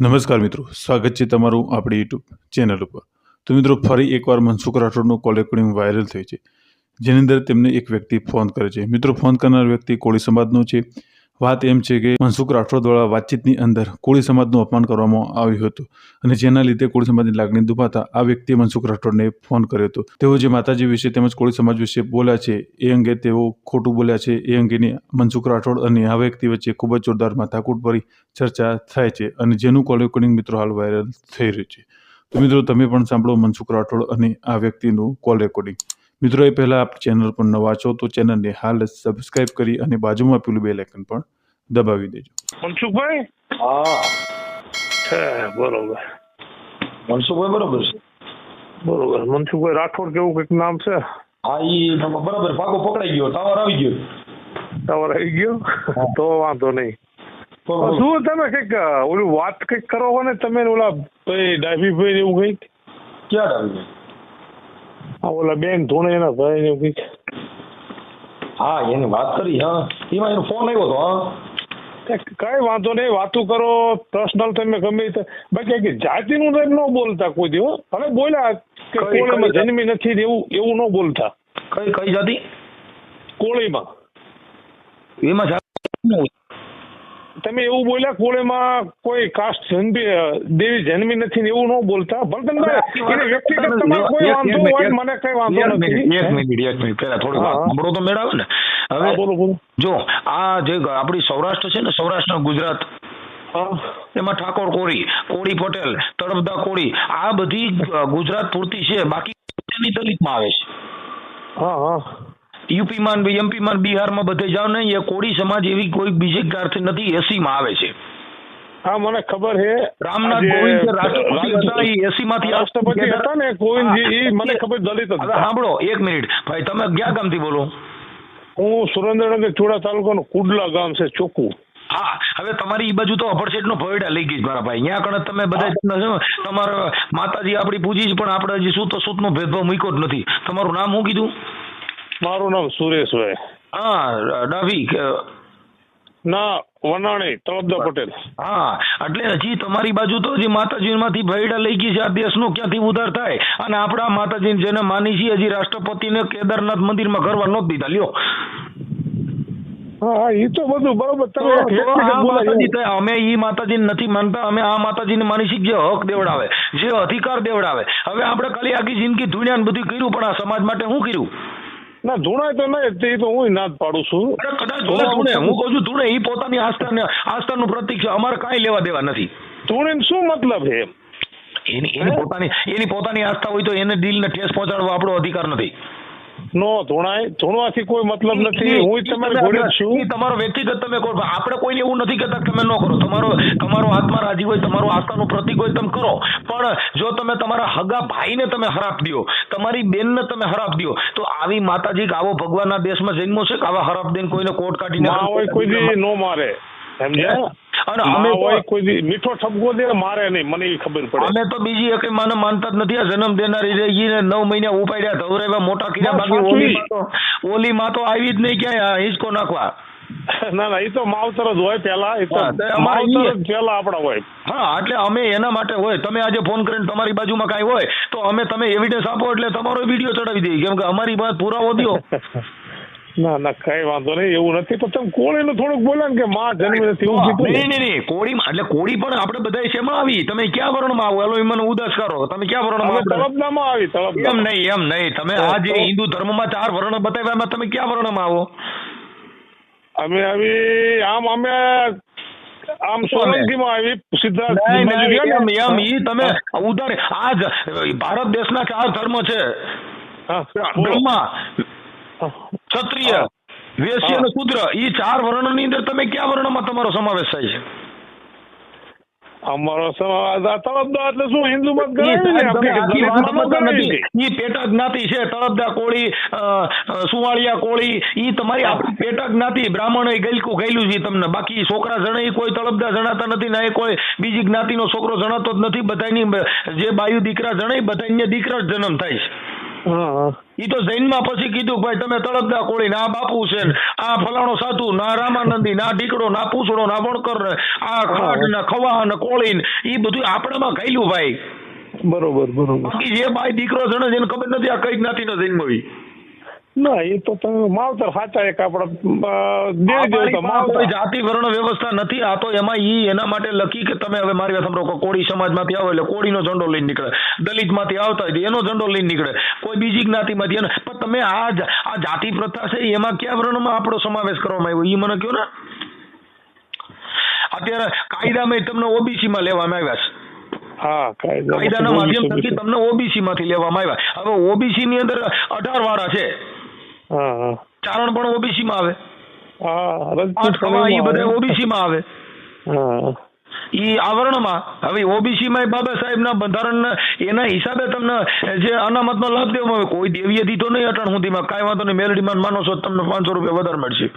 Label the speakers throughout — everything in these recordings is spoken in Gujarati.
Speaker 1: નમસ્કાર મિત્રો, સ્વાગત છે તમારું આપણી યુટ્યુબ ચેનલ ઉપર. તો મિત્રો, ફરી એકવાર મનસુખ રાઠોડનું કોલ રેકોર્ડિંગ વાયરલ થઈ છે, જેની અંદર તેમને એક વ્યક્તિ ફોન કરે છે. મિત્રો, ફોન કરનાર વ્યક્તિ કોળી સમાજનો છે. વાત એમ છે કે મનસુખ રાઠોડ દ્વારા વાતચીતની અંદર કોળી સમાજનું અપમાન કરવામાં આવ્યું હતું અને જેના લીધે કોળી સમાજની લાગણી દુભાતા આ વ્યક્તિએ મનસુખ રાઠોડને ફોન કર્યો હતો. તેઓ જે માતાજી વિશે તેમજ કોળી સમાજ વિશે બોલ્યા છે, એ અંગે તેઓ ખોટું બોલ્યા છે, એ અંગેની મનસુખ રાઠોડ અને આ વ્યક્તિ વચ્ચે ખૂબ જ જોરદાર માથાકૂટ ભરી ચર્ચા થાય છે અને જેનું કોલ રેકોર્ડિંગ મિત્રો હાલ વાયરલ થઈ રહ્યું છે. તો મિત્રો, તમે પણ સાંભળો મનસુખ રાઠોડ અને આ વ્યક્તિનું કોલ રેકોર્ડિંગ. મિત્રો એ પહેલાં આપ ચેનલ પર નવા છો તો ચેનલને હાલ સબસ્ક્રાઇબ કરી અને બાજુમાં પેલું બેલ આઇકન પણ દબાવી દેજો.
Speaker 2: મનસુખભાઈ?
Speaker 3: હા.
Speaker 2: છે બરોબર.
Speaker 3: મનસુખભાઈ બરોબર છે?
Speaker 2: બરોબર. મનસુખભાઈ રાઠોડ કેવું કંઈક નામ છે?
Speaker 3: હા ઈ બરાબર પાકો પકડાઈ ગયો. ટાવર આવી ગયો.
Speaker 2: ટાવર આવી ગયો? તો વાંધો નહીં.
Speaker 3: તો
Speaker 2: શું તમે કંઈક ઓલું વાત કંઈક કરો ને તમે ઓલા ભાઈ ડાભીભાઈ ભાઈ એવું કંઈક.
Speaker 3: ક્યાં આવી ગયો
Speaker 2: આ ઓલા બેન ધોણે એના ભાઈ ને કંઈક.
Speaker 3: હા એની વાત કરી હા. એમાં એનો ફોન આવ્યો હતો હા.
Speaker 2: કંઈક વાંધો નહીં વાતો કરો પર્સનલ તમે ગમે તે. બાકી કે જાતિનું એમ ન બોલતા કોઈ દેવો હવે બોલ્યા કે
Speaker 3: કઈ-
Speaker 2: કોળીમાં જન્મી નથી એવું એવું ન બોલતા.
Speaker 3: કઈ કઈ જાતિ?
Speaker 2: કોળીમાં.
Speaker 3: એમાં જાતિ
Speaker 2: તમે એવું બોલ્યા કોળીમાં કોઈ કાસ્ટ જન્મી દેવી જન્મી નથી ને એવું ન બોલતા. ભલે તમે વ્યક્તિગત તમારો કોઈ વાંધો હોય મને કઈ વાંધો નથી.
Speaker 3: એક મિનિટ એક મિનિટ પહેલા થોડી વાત સાંભળો તો મેળવે ને. હવે
Speaker 2: બોલો બોલો.
Speaker 3: જો આ જે આપણી સૌરાષ્ટ્ર છે ને સૌરાષ્ટ્ર ગુજરાત એમાં ઠાકોર કોળી કોળી પટેલ તળપદા કોળી આ બધી ગુજરાત પૂરતી છે. બાકી દલિતમાં આવે છે.
Speaker 2: હા હા.
Speaker 3: યુપીમાં એમપીમાં બિહારમાં બધે જાઓ ને એ કોળી સમાજ એવી કોઈ બીજી જ્ઞાતિ નથી એસીમાં આવે છે.
Speaker 2: હા મને ખબર છે.
Speaker 3: રામનાથ કોવિંદ જે રાષ્ટ્રપતિ હતા એ એસી માંથી
Speaker 2: રાષ્ટ્રપતિ હતા. ને કોવિંદજી એ મને ખબર દલિત હતા.
Speaker 3: સાંભળો એક મિનિટ. ભાઈ તમે ક્યાં ગામથી બોલો?
Speaker 2: હું સુરેન્દ્રનગર ચુડા તાલુકાનું કુડલા ગામ છે ચોખ્ખું.
Speaker 3: હા હવે તમારી ઈ બાજુ તો અભરસેટ નો ભયડા લઈ ગઈ મારા ભાઈ. અહીંયા કણ તમે બધા તમારા માતાજી આપણી પૂજી પણ આપણે હજી શું તો સૂત નો ભેદભાવ મૂક્યો જ નથી. તમારું નામ શું કીધું?
Speaker 2: મારું નામ સુરેશભાઈ.
Speaker 3: હા ડાભી
Speaker 2: ના વનાણી તળપદા પટેલ.
Speaker 3: હા એટલે હજી તમારી બાજુ તો હજી માતાજીમાંથી ભયડા લઈ ગઈ છે. આ દેશનો ક્યાંથી ઉધાર થાય? અને આપણા માતાજી જેને માની છે હજી રાષ્ટ્રપતિને કેદારનાથ મંદિરમાં કરવા નહોત દીધા. લ્યો.
Speaker 2: હા હા.
Speaker 3: અમે ઈ માતાજી નથી માનતા. અમે આ માતાજી ને માની જે હક દેવડાવે જે અધિકાર દેવડાવે. હવે આપણે ખાલી આખી જિંદગી ધૂણ્યા ને બધું કર્યું પણ આ સમાજ માટે શું કર્યું?
Speaker 2: ના ધૂણાય તો નહીં તે તો હું ના જ પાડું છું.
Speaker 3: કદાચ ધૂણે ધૂણે હું કહું છું ધૂણે એ પોતાની આસ્થા આસ્થાનું પ્રતિક છે અમારે કાંઈ લેવા દેવા નથી.
Speaker 2: ધૂણીને શું મતલબ છે?
Speaker 3: એની એની પોતાની એની પોતાની આસ્થા હોય તો એને દિલને ઠેસ પહોંચાડવા આપણો અધિકાર નથી.
Speaker 2: નો ધૂણાય ધૂણવાથી કોઈ મતલબ નથી. હું તમારે જોડે છું.
Speaker 3: તમારો વ્યક્તિગત તમે કરો આપણે કોઈને એવું નથી કહેતા તમે ન કરો. તમારો તમારો આત્મા રાજી હોય તમારો આસ્થાનું પ્રતિક હોય તમે કરો. પણ જો તમે તમારા હગા ભાઈને તમે હરાપ દો તમારી બેનને તમે હરાપ દો તો આવી માતાજી કે આવો ભગવાનના દેશમાં જન્મો છે કે આવા હરાપ દઈને કોઈને કોર્ટ કાઢીને
Speaker 2: ના હોય કોઈ દી નો મારે. સમજ્યા?
Speaker 3: અને અમે
Speaker 2: હોય કોઈ મીઠો ઠપકો દે મારે નહીં મને એ ખબર પડે.
Speaker 3: અમે તો બીજી એક માને માનતા જ નથી આ જન્મ દેનારી રહી ગઈ ને નવ મહિના ઉપાડ્યા ધવરાવ્યા મોટા
Speaker 2: કીધા
Speaker 3: બાકી ઓલી ઓલી માં તો આવી જ નહીં ક્યાંય હિંચકો નાખવા.
Speaker 2: ના ના એ તો માવતર જ હોય પેલા એ તો માવતર જ પેલા આપડા હોય.
Speaker 3: હા એટલે અમે એના માટે હોય. તમે આજે ફોન કરીને તમારી બાજુમાં કાંઈ હોય તો અમે તમે એવિડન્સ આપો એટલે તમારો વીડિયો ચડાવી દઈએ. કેમ કે અમારી પાસે પુરાવો દો.
Speaker 2: ના ના કઈ વાંધો નહીં એવું નથી. પણ તમે કોળીનું થોડુંક બોલ્યા ને કે માં જન્મ નથી એવું કીધું
Speaker 3: નહીં નહીં નહીં કોળી એટલે કોળી પણ આપણે બધા શેમાં આવી? તમે ક્યાં વર્ણમાં આવો? એલો મને ઉદાસ કરો. તમે ક્યાં વર્ણમાં?
Speaker 2: તળપદામાં આવી
Speaker 3: એમ નહીં એમ નહીં. તમે આ જે હિન્દુ ધર્મમાં ચાર વર્ણ બતાવ્યા એમાં તમે ક્યાં વર્ણમાં આવો?
Speaker 2: અમે આવી આમ અમે આમ સોલંકીમાં આવી સિદ્ધાર્થ
Speaker 3: એમ ઈ તમે ઉદાર આ ભારત ભારત દેશના ચાર ધર્મ છે. બ્રહ્મા. ક્ષત્રિય વેશ્ય. અને શુદ્ર એ ચાર વર્ણની અંદર તમે કયા વર્ણમાં તમારો સમાવેશ થાય છે?
Speaker 2: અમારો સમાજ આ તળપદા એટલે શું હિન્દુ મત ગણાય ને
Speaker 3: પેટા જ્ઞાતિ છે તળપદા કોળી સુવાળિયા કોળી ઈ તમારી આપણી પેટા જ્ઞાતિ બ્રાહ્મણ એ ગઈલકું ગયેલું છે તમને. બાકી છોકરા જણે કોઈ તળપદા જણાતા નથી ના એ કોઈ બીજી જ્ઞાતિનો છોકરો જણાતો જ નથી. બધાની જે બાયુ દીકરા જણાય બધાને દીકરા જ જન્મ થાય છે. ઈ તો જૈનમાં પછી કીધું ભાઈ તમે તળપદા કોળી ના આ બાપુ છે. આ ફલાણો સાધુ ના રામાનંદી ના ઢીકડો ના પૂછડો ના વણકર ને આ ખાટ ને ખવા ને કોળી એ ઈ બધું આપણામાં ગાયલું ભાઈ.
Speaker 2: બરોબર બરોબર.
Speaker 3: બાકી જે ભાઈ દીકરો છે ને જેને ખબર નથી આ કઈ જ્ઞાતિનો જન્મ હોય.
Speaker 2: ના એ તો તમે માવતર સાચા એક આપડા
Speaker 3: જાતિ વર્ણ વ્યવસ્થા નથી આ તો એમાં ઈ એના માટે લખી કે તમે હવે મારી વાત કોળી સમાજમાંથી આવો એટલે કોળીનો ઝંડો લઈને નીકળે દલિતમાંથી આવતા હોય એનો ઝંડો લઈને નીકળે કોઈ બીજી જ્ઞાતિમાંથી એનો. પણ તમે આ આ જાતિ પ્રથા છે એમાં કયા વર્ણમાં આપણો સમાવેશ કરવામાં આવ્યો? ઈ મને કયો ને? અત્યારે કાયદામાં તમને ઓબીસી માં લેવામાં આવ્યા છે.
Speaker 2: હા
Speaker 3: કાયદાના માધ્યમ થકી તમને ઓબીસી માંથી લેવામાં આવ્યા. હવે ઓબીસી ની અંદર અઢાર વાળા છે. ચારણ પણ ઓબીસી માં આવે. બધા ઓબીસી માં આવે.
Speaker 2: હા.
Speaker 3: ઈ આવરણમાં હવે ઓબીસી માં બાબા સાહેબના બંધારણના એના હિસાબે તમને જે અનામતનો લાભ દેવામાં આવે કોઈ દેવીએ દીધો નહીં અટણ સુધીમાં કાંઈ વાંધો નહીં મેલડીમાં માનો છો તમને પાંચસો રૂપિયા વધારે મળશે.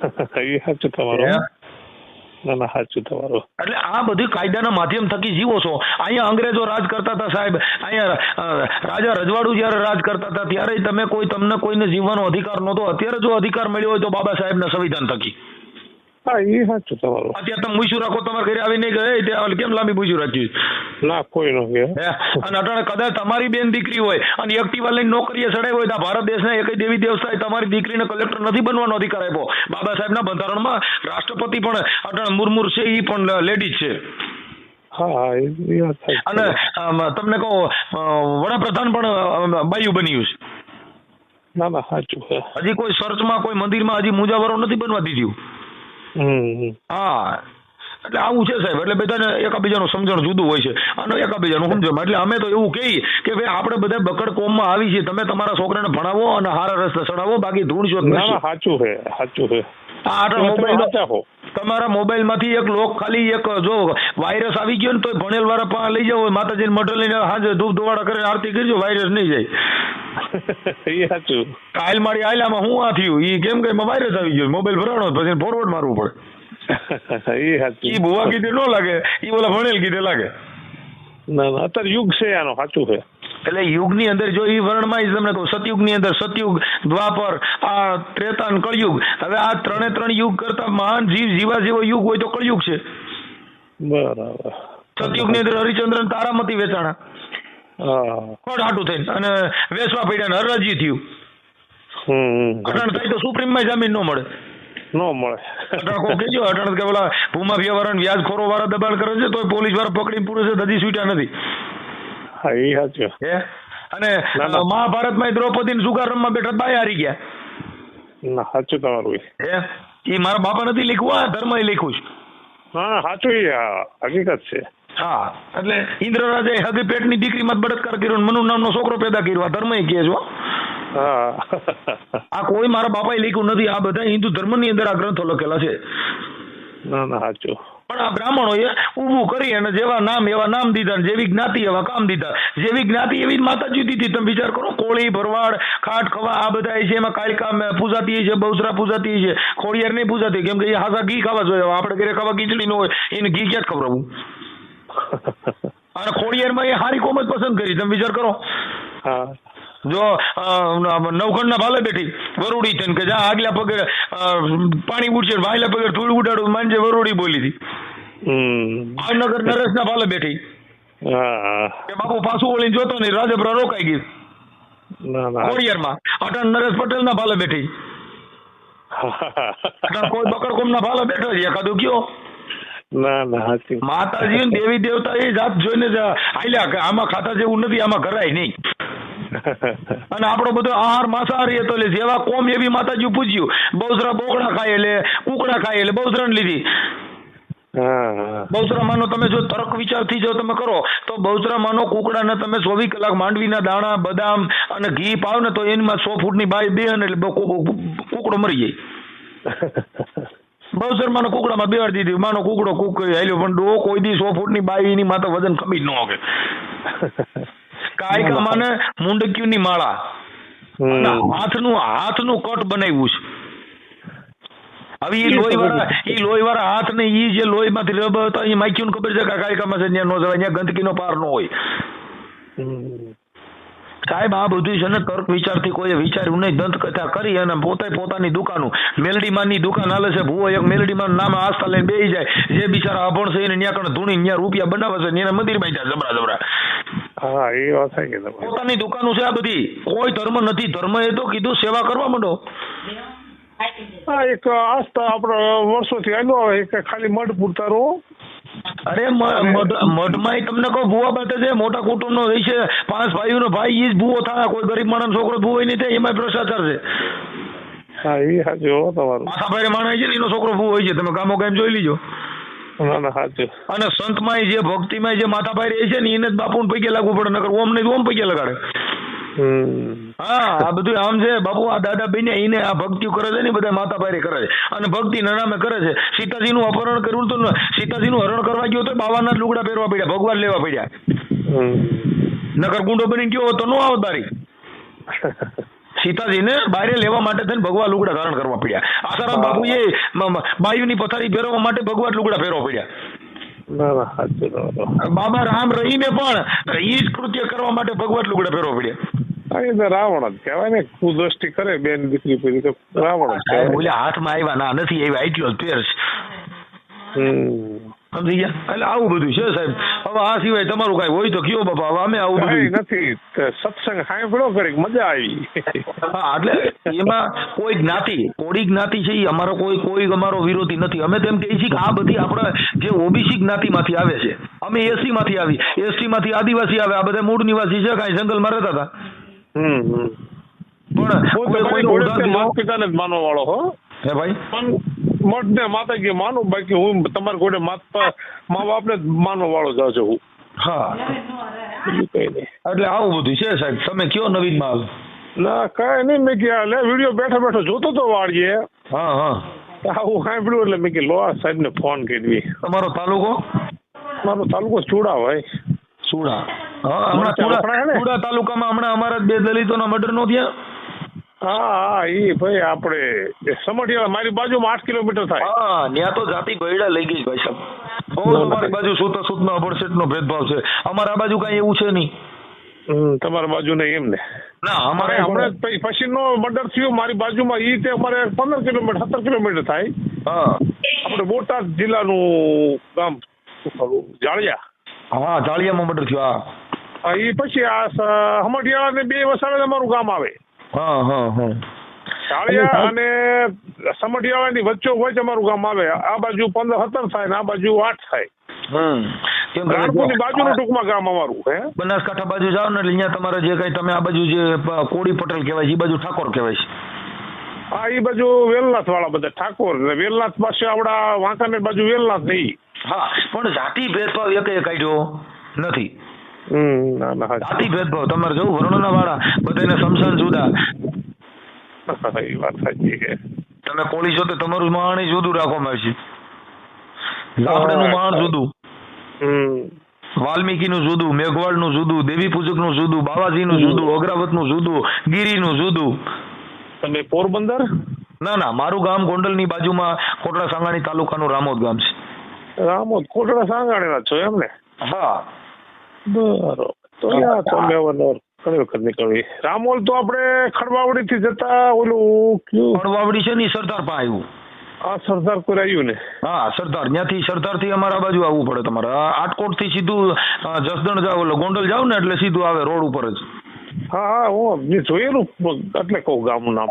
Speaker 2: એ સાચું તમારું? ના ના સાચું તમારું.
Speaker 3: એટલે આ બધી કાયદાના માધ્યમ થકી જીવો છો. અહીંયા અંગ્રેજો રાજ કરતા હતા સાહેબ. અહીંયા રાજા રજવાડું જ્યારે રાજ કરતા હતા ત્યારે તમે કોઈ તમને કોઈને જીવવાનો અધિકાર નહોતો. અત્યારે જો અધિકાર મળ્યો હોય તો બાબા સાહેબના સંવિધાન થકી.
Speaker 2: હા એ સાચું તમારું.
Speaker 3: અત્યારે તમે મૂછું રાખો તમારે ઘરે આવીને ગયે ત્યાં કેમ લાંબી મૂછું રાખ્યું
Speaker 2: ના કોઈ નો કે
Speaker 3: અને અટાણે કદાચ તમારી બેન દીકરી હોય અને એક્ટિવા લઈને નોકરીએ ચડાવી હોય તો ભારત દેશના એક દેવી દેવતાએ તમારી દીકરીને કલેક્ટર નથી બનવાનો અધિકાર આપ્યો. બાબા સાહેબના બંધારણમાં રાષ્ટ્રપતિ પણ અટાણે મુર્મુર છે એ પણ લેડીઝ છે. અને તમને કહો વડાપ્રધાન પણ બાયુ બન્યું છે.
Speaker 2: ના ના સાચું
Speaker 3: હજી કોઈ સર્ચમાં કોઈ મંદિરમાં હજી મુજાવરો નથી બનવા દીધું. હા. એટલે આવું છે સાહેબ એટલે બધાને એકાબીજાનું સમજણ જુદું હોય છે. અને એકાબીજાનું સમજણ. એટલે અમે તો એવું કહીએ કે ભાઈ આપણે બધા બકડ કોમમાં આવી છીએ. તમે તમારા છોકરાને ભણાવો અને સારા રસ્તે ચડાવો. બાકી ધૂળ
Speaker 2: ના સાચું છે સાચું છે.
Speaker 3: આ મોબાઈલ તમારા મોબાઈલમાંથી એક લોક ખાલી એક જો વાયરસ આવી ગયો ને તો ભણેલ વાળા પા લઈ જાવ માતાજીને મઢ લઈને હાજર ધૂપ ધોવાડા કરીને આરતી કરજો વાયરસ નહીં જાય.
Speaker 2: સાચું.
Speaker 3: કાલ મારી આયલામાં હું આ થયું? એ કેમ કે વાયરસ આવી ગયો મોબાઈલ ભરાણો પછી ફોરવર્ડ મારવું પડે.
Speaker 2: એ
Speaker 3: ભુવા કીધે ન લાગે. એ બોલા ભણેલ કીધે લાગે.
Speaker 2: ના ના અત્યારે યુગ છે આનો સાચું છે.
Speaker 3: એટલે યુગની અંદર જો એ વર્ણમાં ઈ તમને કહું સતયુગની અંદર સતયુગ દ્વાપર આ ત્રેતા અને કળયુગ હવે આ ત્રણે ત્રણ યુગ કરતા મહાન જીવ જીવા જેવો યુગ હોય તો કળયુગ છે.
Speaker 2: બરાબર.
Speaker 3: સતયુગની અંદર હરિચંદ્રન તારામતી વેચાણા. કોડ હાટું થઈને અને વેસવા પડ્યા ને હરજી થયું. અટાણ થાય તો સુપ્રીમમાં જામીન ન મળે.
Speaker 2: ન મળે.
Speaker 3: કોઈ કહેજો અટાણ કે પેલા ભૂમાફિયા વાળા વ્યાજ ખોરો વાળા દબાણ કરે છે તો પોલીસવાળા પકડી પૂરે છે હજી છૂટ્યા નથી.
Speaker 2: હા એ સાચું
Speaker 3: હે? અને. મહાભારતમાં દ્રૌપદી ને સુગારમમાં બેઠા બાય હારી ગયા.
Speaker 2: ના સાચું તમારું
Speaker 3: હે? એ મારા બાપા નથી લખ્યું આ ધર્મ એ લખું
Speaker 2: છું. હા સાચું એ હકીકત છે.
Speaker 3: હા એટલે ઇન્દ્રરાજે હગે પેટની દીકરીમાં બળાત્કાર કર્યો મનુ નામનો છોકરો પેદા કર્યો આ ધર્મ કહે છો
Speaker 2: હા.
Speaker 3: આ કોઈ મારા બાપાએ લખ્યું નથી. આ બધા હિન્દુ ધર્મની અંદર આ ગ્રંથો લખેલા છે.
Speaker 2: ના ના સાચું.
Speaker 3: પણ આ બ્રાહ્મણોએ ઊભું કરી અને જેવા નામ એવા નામ દીધા જેવી જ્ઞાતિ એવા કામ દીધા. જેવી જ્ઞાતિ એવી માતાજી દીધી. તમે વિચાર કરો કોળી ભરવાડ ખાટ ખવા આ બધા છે એમાં કાળિકા પૂજાતી છે બહુસરા પૂજાતી છે. ખોડિયાર નહીં પૂજાતી કેમ કે એ હાસા ઘી ખાવા જોઈએ. આપણે ઘરે ખાવા ખીચડી ન હોય એને ઘી ક્યાં ખબર ખવડાવવું અને ખોડિયારમાં એ હારી કોમ જ પસંદ કરી. તમે વિચાર કરો.
Speaker 2: હા.
Speaker 3: જો નવખંડના ભાલે બેઠી વરુડી છે કે જા આગલા પગે પાણી ઉડશે ને વાયલા પગે ધૂળ ઉડાડું માનજે વરુડી બોલી હતી. ભાવનગર નરેશના ભાલે બેઠી. કે બાપુ પાછું ઓળીને જોતો નહીં રાજપરા રોકાઈ ગઈ
Speaker 2: ના ના.
Speaker 3: નરેશ પટેલ પટેલના ભાલે બેઠી. કોઈ કોઈ બકરકોમના ભાલે બેઠો છે એકાદું કયો?
Speaker 2: ના ના સાચી
Speaker 3: માતાજી ને દેવી દેવતા એ જાત જોઈને કે આમાં ખાતા જેવું નથી આમાં કરાય નહીં. અને આપણો બધો આહાર માંસાહારી હતો એટલે જેવા કોમ એવી માતાજી પૂછ્યું બહુસરા બોકડા ખાય એટલે કુકડા ખાય એટલે બહુસરાને લીધી. બહુચરામાંનો તમે જો તર્ક વિચારથી જો તમે કરો તો બહુચરામાંનો કુકડાને તમે ચોવીસ કલાક માંડવીના દાણા બદામ અને ઘી પાવ ને તો એમાં સો ફૂટની બાય બે અને એટલે કુકડો મરી જાય. બહુચરમાંનો કુકડામાં બેહાડી દીધી. માનો કુકડો કુક હાલ્યો પણ ડો કોઈ દી સો ફૂટની બાય એની માતા વજન ખમી જ ન હોગે કાયકા માને મુંડક્યુની માળા.
Speaker 2: હાથનું
Speaker 3: હાથનું હાથનું કટ બનાવ્યું છે. હવે ઈ લોહી વાળા ઈ લોહી વાળા હાથ ને ઈ જે લોહી માંથી રબ હતા એ માખ્યું ખબર છે કે કાયકામાં છે ત્યાં નો જવાય ત્યાં ગંદકીનો પાર નો હોય. સાહેબ આ બધું છે ને તર્ક વિચારથી કોઈ વિચાર્યું નહીં. દંતકથા કરી અને પોતે પોતાની દુકાનું મેલડીમાનની દુકાન હાલે છે. ભૂવો એક મેલડીમાન નામે આસ્થા લઈને બેસી જાય. જે બિચારા અભણ છે એને ત્યાં કણ ધૂણી ત્યાં રૂપિયા બનાવે છે એને મંદિર બાંધ્યા જબરા જબરા.
Speaker 2: હા એ વાત કે
Speaker 3: પોતાની દુકાનો છે આ બધી. કોઈ ધર્મ નથી. ધર્મ એ તો કીધું સેવા કરવા માંડો.
Speaker 2: હા એક આસ્થા આપણે વર્ષોથી આવ્યો આવે એક ખાલી મઢ પૂરતા રહો.
Speaker 3: અરે મઢમાં તમને કહો ભૂવા બાતે છે મોટા કુટુંબનો હોય છે પાંચ ભાઈઓનો ભાઈ ઈ જ ભૂવો થાય. કોઈ ગરીબ માણસ છોકરો ભૂવો નહીં થાય એમાં ભ્રષ્ટાચાર છે.
Speaker 2: હા એ સાચું હો તમારું.
Speaker 3: માથાભાઈ માણસ છે ને એનો છોકરો ભૂવો હોય છે. તમે કામો કામ જોઈ લીજો.
Speaker 2: ના ના સાચું
Speaker 3: અને સંતમાં જે ભક્તિમાં જે માથાભાઈ રહી છે ને એને જ બાપુ પૈકે લાગવું પડે નકર ઓમ નહીં ઓમ પૈકે લગાડે. હા આ બધું આમ છે બાપુ આ દાદા બેને એને આ ભક્તિ કરે છે ને બધા માતાભાઈ કરે છે. અને ભક્તિ નામે કરે છે. સીતાજી નું અપહરણ કર્યું તો ને સીતાજીનું હરણ કરવા ગયો તો બાવાના જ લુગડા પહેરવા પડ્યા ભગવાન લેવા પડ્યા. નકર ગુંડો બની ગયો તો નો આવત બારી. સીતાજીને બારે લેવા માટે થઈને ભગવાન લુગડા ધારણ કરવા પડ્યા. આસારામ બાપુએ બાયુની પથારી ફેરવવા માટે ભગવાન લુગડા ફેરવા પડ્યા. બાબા રામ રહીને પણ એ જ કૃત્ય કરવા માટે ભગવાન લુગડા ફેરવા પડ્યા.
Speaker 2: એ રાવણ જ કહેવાય ને કુદ્રષ્ટિ કરે બેન દીકરી પેલી તો રાવણ જ કહેવાય.
Speaker 3: હાથમાં આવ્યા ના નથી આવ્યા એટલો જ. ફેર છે સમજી ગયા? એટલે આવું બધું છે સાહેબ. હવે આ સિવાય તમારું કઈ હોય તો કયો બાપા હવે અમે આવું બધું
Speaker 2: નથી. સત્સંગ સાંભળો કરી મજા આવી.
Speaker 3: હા એટલે એમાં કોઈ જ્ઞાતિ કોળી જ્ઞાતિ છે એ અમારો કોઈ કોઈ અમારો વિરોધી નથી. અમે તેમ કહીએ છીએ કે આ બધી આપણે જે ઓબીસી જ્ઞાતિમાંથી આવે છે અમે એસી માંથી આવી. એસટી માંથી આદિવાસી આવે આ બધા મૂળ નિવાસી છે કાંઈ જંગલમાં રહેતા હતા. પણ કોઈ
Speaker 2: કોઈ માનવા વાળો હો.
Speaker 3: હે ભાઈ?
Speaker 2: મઠ ને માતાજી માનું બાકી હું તમારા જોડે માતા મા બાપ ને માનવા વાળો જાઉં છું હું.
Speaker 3: હા. એટલે આવું બધું છે સાહેબ? તમે કયો નવીનમાં હાલ
Speaker 2: ના કઈ નહીં મેં કે લે વીડિયો બેઠો બેઠો જોતો તો વાળીએ.
Speaker 3: હા હા.
Speaker 2: આવું સાંભળ્યું એટલે મેં કે લો આ સાહેબને ફોન કરી
Speaker 3: તમારો તાલુકો?
Speaker 2: મારો તાલુકો ચૂડા હોય.
Speaker 3: સુડા હા હમણાં
Speaker 2: ને?
Speaker 3: સુડા તાલુકામાં હમણાં અમારા બે દલિતોના મર્ડર નો થયા.
Speaker 2: હા હા એ ભાઈ આપણે સમઢિયાળા મારી બાજુમાં આઠ કિલોમીટર થાય.
Speaker 3: હા ત્યાં તો જાતિ ગયડા લઈ ગઈ ભાઈ સાહેબ. બહુ
Speaker 2: ના, ના.
Speaker 3: તમારી બાજુ સુતા સુતનો અભડસેટનો ભેદભાવ છે. અમારા બાજુ કઈ એવું છે નહીં.
Speaker 2: તમારી બાજુ નહીં એમ ને.
Speaker 3: ના
Speaker 2: અમારે હમણાં પછી નો મર્ડર થયો મારી બાજુમાં ઈ તે અમારે પંદર કિલોમીટર સત્તર કિલોમીટર થાય.
Speaker 3: હા.
Speaker 2: આપણે બોટાદ જિલ્લાનું ગામ જાળિયા.
Speaker 3: હા જાળિયામાં મર્ડર થયો હા.
Speaker 2: એ પછી આ હમઢિયાળા ને બે વસાવે અમારું ગામ આવે.
Speaker 3: હા હા હા.
Speaker 2: અને સમઢિયાળાની વચ્ચો વચ્ચ અમારું ગામ આવે. આ બાજુ પંદર સત્તર થાય ને આ બાજુ આઠ થાય.
Speaker 3: હમ. કેમ કે
Speaker 2: રાણપુરની બાજુનું ટૂંકમાં ગામ અમારું હે?
Speaker 3: બનાસકાંઠા બાજુ જાઓ ને એટલે અહીંયા તમારે જે કઈ તમે આ બાજુ જે કોળી પટેલ કહેવાય છે એ બાજુ ઠાકોર કહેવાય છે.
Speaker 2: આ એ બાજુ વેલનાથ વાળા બધા ઠાકોર. વેલનાથ પાસે આપડા વાંકાનેર બાજુ વેલનાથ નહીં
Speaker 3: હા પણ જાતિ ભેદભાવ એક કાઢ્યો નથી. જાતિ
Speaker 2: હાચી.
Speaker 3: ભેદભાવ તમારે જવું વર્ણના વાળા બધાને સમસાન જુદા.
Speaker 2: વાત સાચી છે.
Speaker 3: તમે કોળી છો તો તમારું માણ જુદું રાખવામાં માણ જુદું.
Speaker 2: વાલ્મીકી
Speaker 3: નું જુદું મેઘવાળનું જુદું દેવી પૂજકનું જુદું બાવાજીનું જુદું અગ્રાવતનું જુદું ગીરીનું જુદું.
Speaker 2: તમે પોરબંદર?
Speaker 3: ના ના મારું ગામ ગોંડલની બાજુમાં કોટડા સાંગાણી તાલુકાનું રામોદ ગામ છે.
Speaker 2: રામોદ કોટડા સાંગાણી છો એમ ને?
Speaker 3: હા.
Speaker 2: બરોબર. તો તમે અવારનવાર ઘણી વખત નીકળવી. રામોલ તો આપણે ખડવાવડી થી જતા ઓલું
Speaker 3: ફળવાવડી છે ને સરદાર પાસે આવ્યું
Speaker 2: આ સરદાર કોઈ આવ્યું ને?
Speaker 3: હા સરદાર. ત્યાંથી સરદારથી અમારા બાજુ આવવું પડે તમારે. આટકોટથી સીધું જસદણ જાવ એટલે ગોંડલ જાવ ને એટલે સીધું આવે રોડ ઉપર જ.
Speaker 2: હા હા હું જોયેલું એટલે કહું ગામનું નામ.